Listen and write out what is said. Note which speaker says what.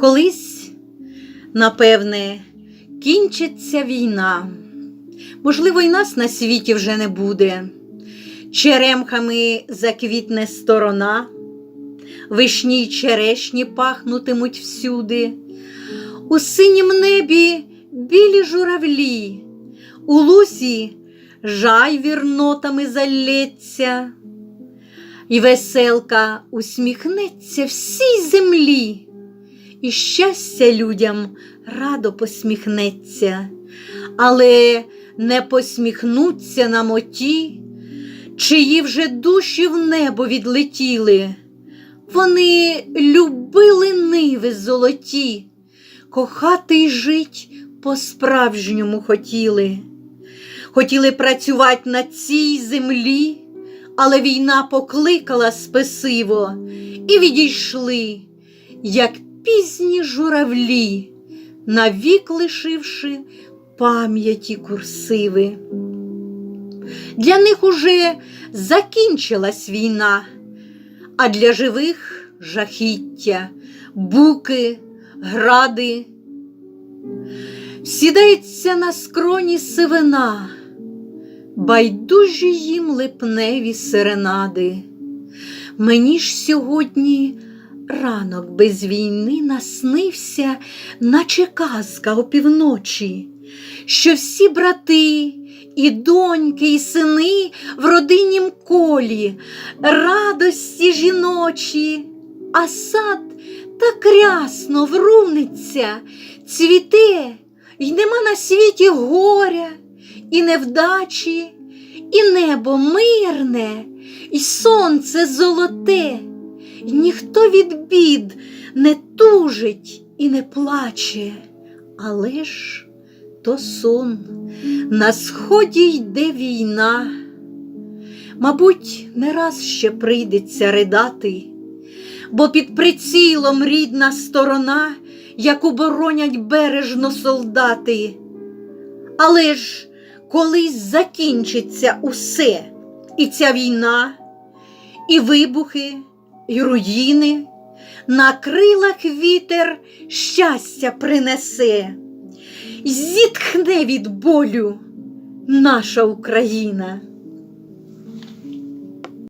Speaker 1: Колись, напевне, кінчиться війна. Можливо, й нас на світі вже не буде. Черемхами заквітне сторона, вишні й черешні пахнутимуть всюди. У синім небі білі журавлі, у лусі жай вірнотами залється, і веселка усміхнеться всій землі, і щастя людям радо посміхнеться, але не посміхнуться нам оті, чиї вже душі в небо відлетіли. Вони любили ниви золоті, кохати й жить по-справжньому хотіли. Хотіли працювати на цій землі, але війна покликала спесиво і відійшли, як пізні журавлі, навік лишивши пам'яті курсиви. Для них уже закінчилась війна, а для живих жахіття, буки, гради. Сідається на скроні сивина, байдужі їм липневі серенади. Мені ж сьогодні ранок без війни наснився, наче казка опівночі, що всі брати, і доньки, і сини в родиннім колі, радості жіночі, а сад так рясно вруниться, цвіте, й нема на світі горя, і невдачі, і небо мирне, і сонце золоте, ніхто від бід не тужить і не плаче, але ж то сон, на сході йде війна. Мабуть, не раз ще прийдеться ридати, бо під прицілом рідна сторона, яку боронять бережно солдати. Але ж колись закінчиться усе, і ця війна, і вибухи, і руїни, на крилах вітер щастя принесе, зітхне від болю наша Україна.